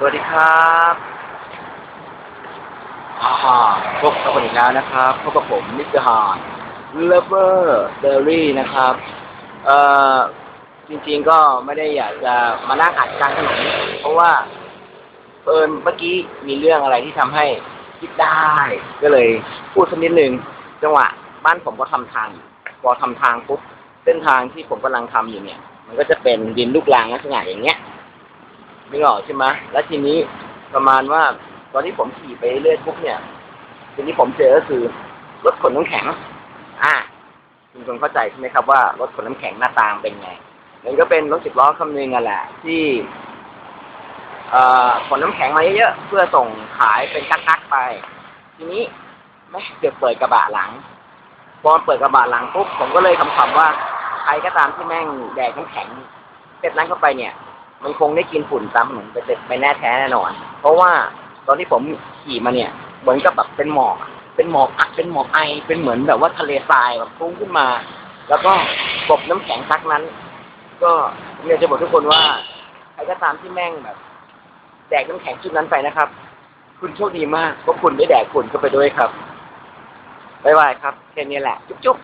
สวัสดีครับอ่าพบกับผมอีกแล้วนะครับพบกับผมมิสเตอร์ฮาร์ดเลเวอร์เดลี่นะครับ เอ่อ จริงๆก็ไม่ได้อยากจะมานั่งอัดกลางถนนเพราะว่าเอิญเมื่อกี้มีเรื่องอะไรที่ทำให้คิดได้ ก็เลยพูดสักนิดนึงจังหวะ บ้านผมก็ทำทาง พอทำทางปุ๊บเส้นทางที่ผมกำลังทำอยู่เนี่ย มันก็จะเป็นดินลูกรังลักษณะอย่างเงี้ย นึกออกใช่ไหมแล้วทีนี้ประมาณว่า ตอนที่ผมขี่ไปเรื่อยปุ๊บเนี่ยสิ่งที่ผมเจอก็คือรถขนน้ำแข็ง อ่าคุณคงเข้าใจใช่ไหมครับว่ารถขนน้ำแข็งหน้าตางเป็นไงมันก็เป็นรถสิบล้อคำนึงอะแหละ ที่เอ่อขนน้ำแข็งมาเยอะๆเพื่อส่งขายเป็นกักๆไป ทีนี้แม่เดี๋ยวเปิดกระบะหลังพอเปิดกระบะหลังปุ๊บผมก็เลยคำคำๆว่าใครก็ตามที่แม่งแดกน้ำแข็งเสร็จนั้นเข้าไปเนี่ย มันคงได้กินฝุ่นตามถนนไปเสร็จไปแน่แท้แน่นอน เพราะว่าตอนที่ผมขี่มาเนี่ย เหมือนกับแบบเป็นหมอก เป็นหมอกอัดเป็นหมอกไอ เป็นเหมือนแบบว่าทะเลทรายแบบพุ่งขึ้นมา แล้วก็กบน้ำแข็งซักนั้น ก็ผมอยากจะบอกทุกคนว่าใครก็ตามที่แม่งแบบแดกน้ำแข็งชุดนั้นไปนะครับ คุณโชคดีมากเพราะคุณได้แดกฝุ่นเข้าไปด้วยครับบ๊ายบายครับแค่นี้แหละ จุ๊บ